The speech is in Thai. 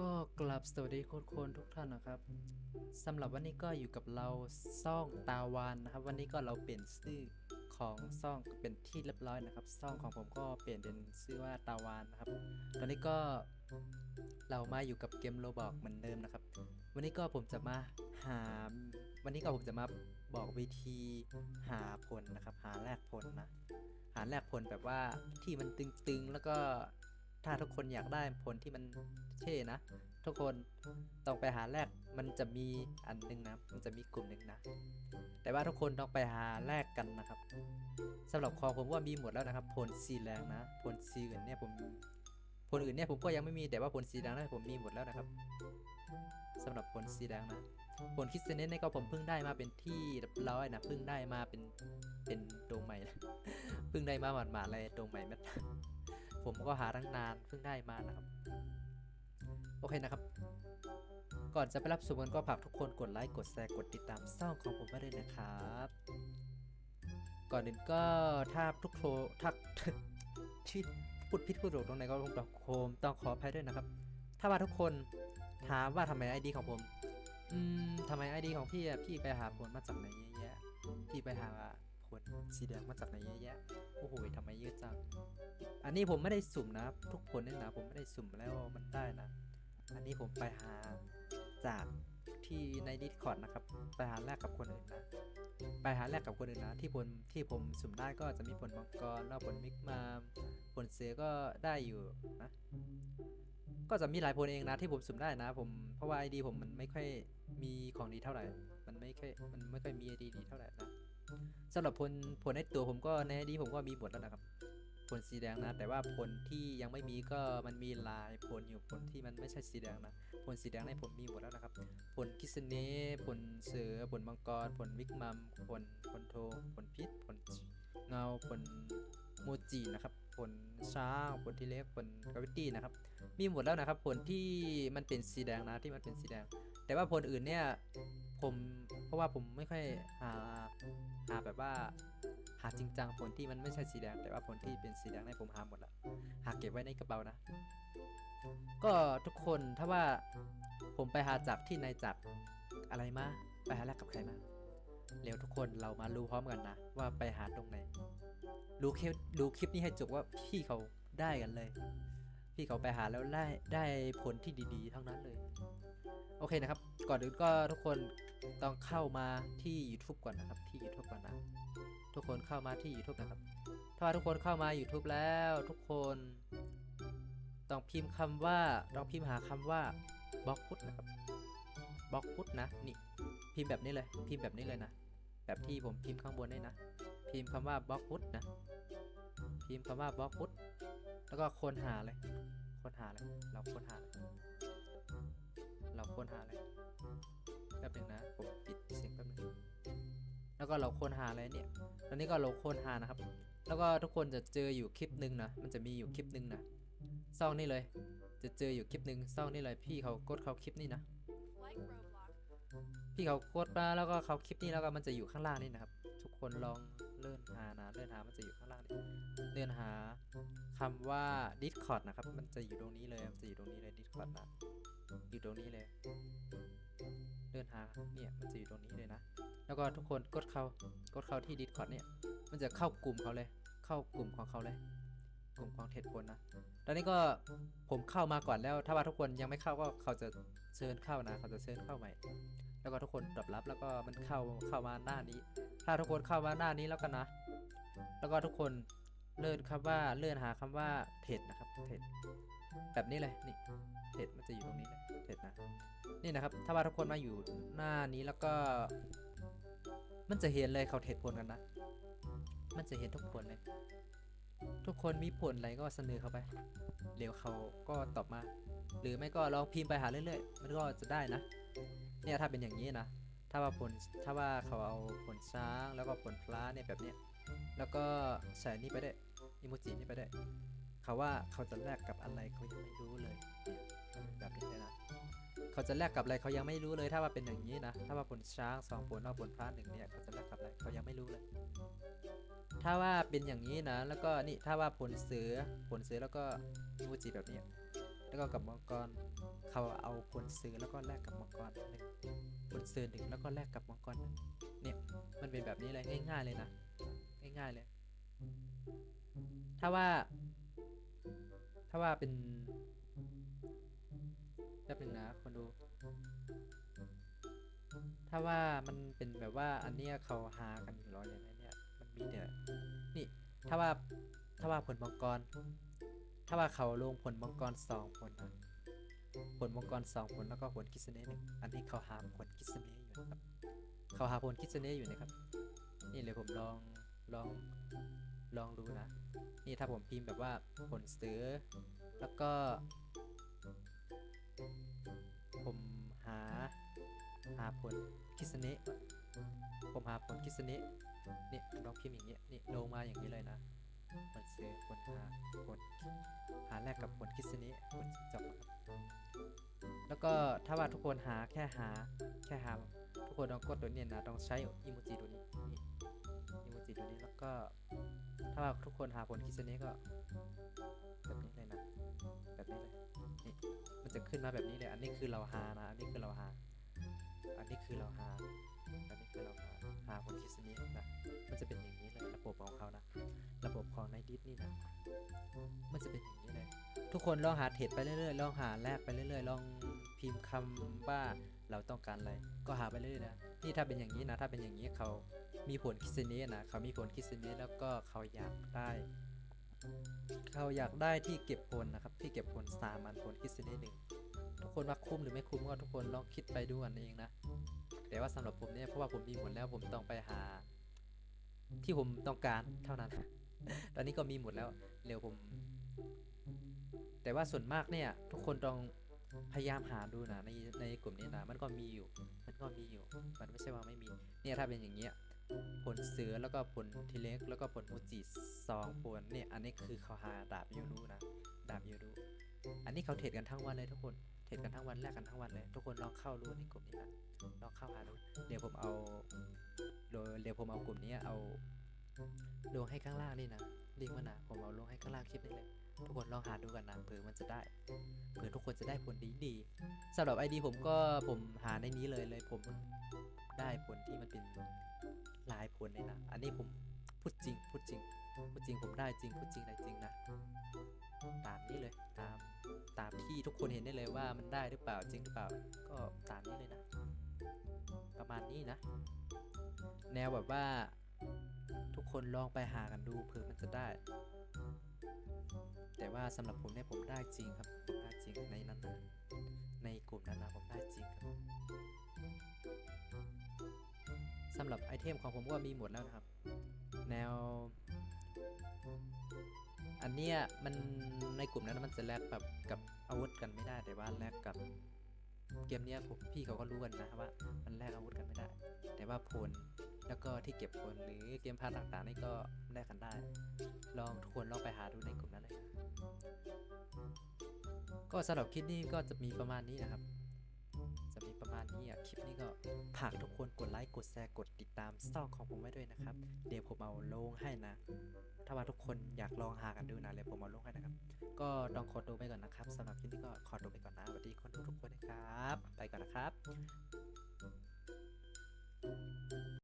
ก็กลับสวัสดีคนคนทุกท่านนะครับสำหรับวันนี้ก็อยู่กับเราซ่องตาวานนะครับ วันนี้ก็เราเปลี่ยนชื่อของซ่องเป็นที่เรียบร้อยนะครับซ่องของผมก็เปลี่ยนเป็นชื่อว่าตาวานนะครับ ตอนนี้ก็เรามาอยู่กับเกมโรบอกเหมือนเดิมนะครับ วันนี้ก็ผมจะมาหา วันนี้ก็ผมจะมาบอกวิธีหาผลนะครับ หาแลกผลนะหาแลกผลแบบว่าที่มันตึงๆแล้วก็ ถ้าทุกคนอยากได้ผลที่มันเท่นะ ทุกคนต้องไปหาแลกมันจะมีอันหนึงนะ มันจะมีกลุ่มหนึ่งนะ แต่ว่าทุกคนต้องไปหาแลกกันนะครับสำหรับของผมว่ามีหมดแล้วนะครับ ผลสีแรงนะผลสีอื่นเนี่ยผมผลอื่นเนี่ยผมก็ยังไม่มีแต่ว่าผลสีแดงนั้นผมมีหมดแล้วนะครับสำหรับผลสีแดงนะผลคิดเซนสเนี่ยก็ผมเพิ่งได้มาเป็นที่เรียบร้อยนะเพิ่งได้มาเป็นเป็นโดมใหม่เพิ่งได้มาหมาดๆเลยโดมใหม่แมท ผมก็หาตั้งนานเพิ่งได้มานะครับ โอเคนะครับ ก่อนจะไปรับชมกันก็ฝากทุกคนกดไลค์กดแชร์กดติดตามช่องของผมไว้ด้วยนะครับ ก่อนอื่นก็ถ้าทุกโทรถ้าที่พูดพิดพูดถูกตรงไหนก็ต้องขอโคมต้องขออภัยด้วยนะครับ ถ้าว่าทุกคนถามว่าทำไมไอดีของผม อืมทำไมไอดีของพี่อะพี่ไปหาผลมาจากไหนเยอะแยะพี่ไปหา ผลสีแดงมาจากไหนเยอะแยะโอ้โหทำไมเยอะจังอันนี้ผมไม่ได้สุ่มนะทุกคนเนี่ยนะผมไม่ได้สุ่มแล้วมันได้นะ อันนี้ผมไปหาจากที่ใน Discord นะครับไปหาแลกกับคนอื่นนะไปหาแลกกับคนอื่นนะที่ผลที่ผมสุ่มได้ก็จะมีผลมังกรแล้วผลมิกมาผลเสือก็ได้อยู่นะก็จะมีหลายผลเองนะที่ผมสุ่มได้นะ ผมเพราะว่าไอดีผมมันไม่ค่อยมีของดีเท่าไหร่ มันไม่ค่อยมันไม่ค่อยมีไอดีดีเท่าไหร่นะ สำหรับผลผลในตัวผมก็ในนี้ผมก็มีหมดแล้วนะครับ ผลสีแดงนะ แต่ว่าผลที่ยังไม่มีก็มันมีลายผลอยู่ผลที่มันไม่ใช่สีแดงนะ ผลสีแดงในผมมีหมดแล้วนะครับ ผลคิสเน่ผลเสือผลมังกร ผลวิกมัมผลผลโท ผลพิษ ผลเงา ผลโมจินะครับ ผลช้างผลที่เล็กผลกราวิตี้นะครับ มีหมดแล้วนะครับ ผลที่มันเป็นสีแดงนะที่มันเป็นสีแดง แต่ว่าผลอื่นเนี่ยผมเพราะว่าผมไม่ค่อยหาหาแบบว่าหาจริงจังผลที่มันไม่ใช่สีแดง แต่ว่าผลที่เป็นสีแดงในผมหาหมดแล้วหาเก็บไว้ในกระเป๋านะ ก็ทุกคนถ้าว่าผมไปหาจากที่ไหนจากอะไรมาไปหาแลกกับใครมาเร็วทุกคนเรามารู้พร้อมกันนะ ว่าไปหาตรงไหน ดูคลิปดูคลิปนี้ให้จบว่าพี่เขาได้กันเลย พี่เขาไปหาแล้วได้ได้ผลที่ดีๆทั้งนั้นเลย โอเคนะครับ ก่อนอื่นก็ทุกคนต้องเข้ามาที่ YouTube ก่อนนะครับ ที่ YouTube ก่อนนะ ทุกคนเข้ามาที่ YouTube นะครับ ถ้าทุกคนเข้ามา YouTube แล้วทุกคนต้องพิมพ์คำว่าต้องพิมพ์หาคำว่าบล็อกพุทนะครับบล็อกพุทนะนี่พิมพ์แบบนี้เลยพิมพ์แบบนี้เลยนะ แบบที่ผมพิมพ์ข้างบนนี่นะ พิมพ์คำว่าบล็อกพุทนะ พิมพ์คำว่าบล็อกพุทแล้วก็ค้นหาเลย ค้นหาเลย เราค้นหาเลยเราค้นหาเลยแป๊บหนึงนะ ผมปิดเสียงแป๊บนึงแล้วก็เราค้นหาอะไรเนี่ย ตอนนี้ก็เราค้นหานะครับ แล้วก็ทุกคนจะเจออยู่คลิปหนึ่งนะ มันจะมีอยู่คลิปหนึ่งนะซ่องนี่เลย จะเจออยู่คลิปหนึ่งซ่องนี่เลย พี่เขากดเขาคลิปนี่นะ พี่เขากดมาแล้วก็เขาคลิปนี้แล้วก็มันจะอยู่ข้างล่างนี่นะครับ ทุกคนลองเลื่อนหานะเลื่อนหามันจะอยู่ข้างล่างนี่เลื่อนหาคำว่า Discord นะครับ มันจะอยู่ตรงนี้เลยมันจะอยู่ตรงนี้เลย Discord นะอยู่ตรงนี้เลย เลื่อนหาเนี่ยมันจะอยู่ตรงนี้เลยนะ แล้วก็ทุกคนกดเข้ากดเข้าที่ Discord เนี่ย มันจะเข้ากลุ่มเขาเลย เข้ากลุ่มของเขาเลยกลุ่มของเท็ดผลนะ ตอนนี้ก็ผมเข้ามาก่อนแล้ว ถ้าว่าทุกคนยังไม่เข้าก็เขาจะเชิญเข้านะ เขาจะเชิญเข้าใหม่ แล้วก็ทุกคนตอบรับแล้วก็มันเข้าเข้ามาหน้านี้ ถ้าทุกคนเข้ามาหน้านี้แล้วกันนะ แล้วก็ทุกคนเลื่อนคำว่าเลื่อนหาคำว่าเท็ดนะครับเท็ดแบบนี้เลยนี่เท็ดมันจะอยู่ตรงนี้เลยเท็ดนะนี่นะครับ ถ้าว่าทุกคนมาอยู่หน้านี้แล้วก็ มันจะเห็นเลยเขาเท็ดผลกันนะ มันจะเห็นทุกคนเลย ทุกคนมีผลอะไรก็เสนอเข้าไปเดี๋ยวเขาก็ตอบมา หรือไม่ก็ลองพิมพ์ไปหาเรื่อยๆ มันก็จะได้นะ เนี่ยถ้าเป็นอย่างนี้นะ ถ้าว่าผลถ้าว่าเขาเอาผลช้างแล้วก็ผลพลาเนี่ยแบบเนี้ยแล้วก็ใส่นี่ไปได้อิโมจินี่ไปได้เขาว่าเขาจะแลกกับอะไรเขายังไม่รู้เลยแบบนี้เลยนะเขาจะแลกกับอะไรเขายังไม่รู้เลย ถ้าว่าเป็นอย่างนี้นะถ้าว่าผลช้างสองผลแล้วผลพลาหนึ่งเนี่ยเขาจะแลกกับอะไรเขายังไม่รู้เลย ถ้าว่าเป็นอย่างนี้นะ แล้วก็นี่ถ้าว่าผลเสือผลเสือแล้วก็อิโมจิแบบเนี้ย แล้วก็กับมังกร เขาเอาผลซื้อแล้วก็แลกกับมังกรหนึ่งผลซื้อหนึ่งแล้วก็แลกกับมังกรหนึ่งเนี่ยมันเป็นแบบนี้เลยง่ายๆเลยนะง่ายๆเลย ถ้าว่า ถ้าว่าเป็นแป๊บหนึงนะคนดู ถ้าว่ามันเป็นแบบว่าอันเนี้ยเขาหากันอยู่ร้อยอย่างเนี่ยมันมีแต่นี่ถ้าว่าถ้าว่าผลมังกร ถ้าว่าเขาลงผลมังกรสองผลนะผลมังกรสองผลแล้วก็ผลคิสเน่หนึ่งอันนี้เขาหาผลคิสเน่อยู่นะครับ เขาหาผลคิสเน่อยู่นะครับ นี่เลยผมลองลองลองดูนะ นี่ถ้าผมพิมพ์แบบว่าผลเสือแล้วก็ ผมหาหาผลคิสเนะผมหาผลคิสเนะนี่ลองพิมพ์อย่างเงี้ยนี่ลงมาอย่างนี้เลยนะ ผลเสือผลหาผลหาแรกกับผลคิสเนะผลจบครับแล้วก็ถ้าว่าทุกคนหาแค่หาแค่หาทุกคนต้องกดตัวนี้นะต้องใช้อิโมจิตัวนี้อิโมจิตัวนี้แล้วก็ถ้าว่าทุกคนหาผลคิสเนะก็แบบนี้เลยนะแบบนี้เลยนี่มันจะขึ้นมาแบบนี้เลยอันนี้คือเราหานะอันนี้คือเราหาอันนี้คือเราหาอันนี้คือเราหาหาผลคิสเนะนะมันจะเป็นอย่างนี้เลยระบบของเขานะ บบของในดิสนี่นะ มันจะเป็นอย่างนี้เลย ทุกคนลองหาเทรดไปเรื่อยๆ ลองหาแลกไปเรื่อยๆ ลองพิมพ์คำว่าเราต้องการอะไร ก็หาไปเรื่อยๆนะ นี่ถ้าเป็นอย่างนี้นะ ถ้าเป็นอย่างนี้เขามีผลคิสเนะนะ เขามีผลคิสเนะแล้วก็เขาอยากได้ เขาอยากได้ที่เก็บผลนะครับ ที่เก็บผลสามอันผลคิดสินหนึ่งทุกคนว่าคุ้มหรือไม่คุ้มก็ทุกคนลองคิดไปดูกันเองนะ แต่ว่าสำหรับผมเนี่ยเพราะว่าผมมีหมดแล้วผมต้องไปหา ที่ผมต้องการเท่านั้น ตอนนี้ก็มีหมดแล้วเร็วผม แต่ว่าส่วนมากเนี่ย ทุกคนต้องพยายามหาดูนะในในกลุ่มนี้นะมันก็มีอยู่ มันก็มีอยู่ มันไม่ใช่ว่าไม่มี เนี่ยถ้าเป็นอย่างเงี้ยผลเสือแล้วก็ผลทีเล็กแล้วก็ผลมูจิสองผลเนี่ยอันนี้คือเขาหาดาบยูรูนะดาบยูรูอันนี้เขาเทรดกันทั้งวันเลยทุกคนเทรดกันทั้งวันแลกกันทั้งวันเลย ทุกคนลองเข้าดูในกลุ่มนี้นะลองเข้าหาดูเดี๋ยวผมเอาโดยเดี๋ยวผมเอากลุ่มนี้เอา ลงให้ข้างล่างนี่นะลิงก์มันนะผมเอาลงให้ข้างล่างคลิปนี้เลยทุกคนลองหาดูกันนะเผื่อมันจะได้เผื่อทุกคนจะได้ผลดีดีๆสำหรับไอดีผมก็ผมหาในนี้เลยเลยผมได้ผลที่มันเป็นลายผลเลยนะอันนี้ผมพูดจริงพูดจริงพูดจริงผมได้จริงพูดจริงได้จริงนะตามนี้เลยตามตามที่ทุกคนเห็นได้เลยว่ามันได้หรือเปล่าจริงหรือเปล่าก็ตามนี้เลยนะ ประมาณนี้นะ แนวแบบว่า ทุกคนลองไปหากันดูเผื่อมันจะได้ แต่ว่าสำหรับผมเนี่ยผมได้จริงครับผมได้จริงในนั้นนะในกลุ่มนั้นนะผมได้จริงครับสำหรับไอเทมของผมก็มีหมดแล้วนะครับ แนว อันเนี้ยมันในกลุ่มนั้นมันจะแลกแบบกับอาวุธกันไม่ได้แต่ว่าแลกกับ เกมนี้ผมพี่เขาก็รู้กันนะว่ามันแลกอาวุธกันไม่ได้ แต่ว่าผลแล้วก็ที่เก็บผลหรือเกมพาร์ทต่างๆนี่ก็แลกกันได้ ลองทุกคนลองไปหาดูในกลุ่มนั้นเลย ก็สำหรับคลิปนี้ก็จะมีประมาณนี้นะครับ จะมีประมาณนี้อะ คลิปนี้ก็ฝากทุกคนกดไลค์กดแชร์กดติดตามสตอกของผมไว้ด้วยนะครับ เดี๋ยวผมเอาลงให้นะ ถ้าว่าทุกคนอยากลองหากันดูนะเดี๋ยวผมเอาลงให้นะครับ ก็ต้องขอตัวไปก่อนนะครับสำหรับคลิปนี้ก็ขอตัวไปก่อนนะสวัสดีคนดูทุกคนนะครับ ไปก่อนนะครับ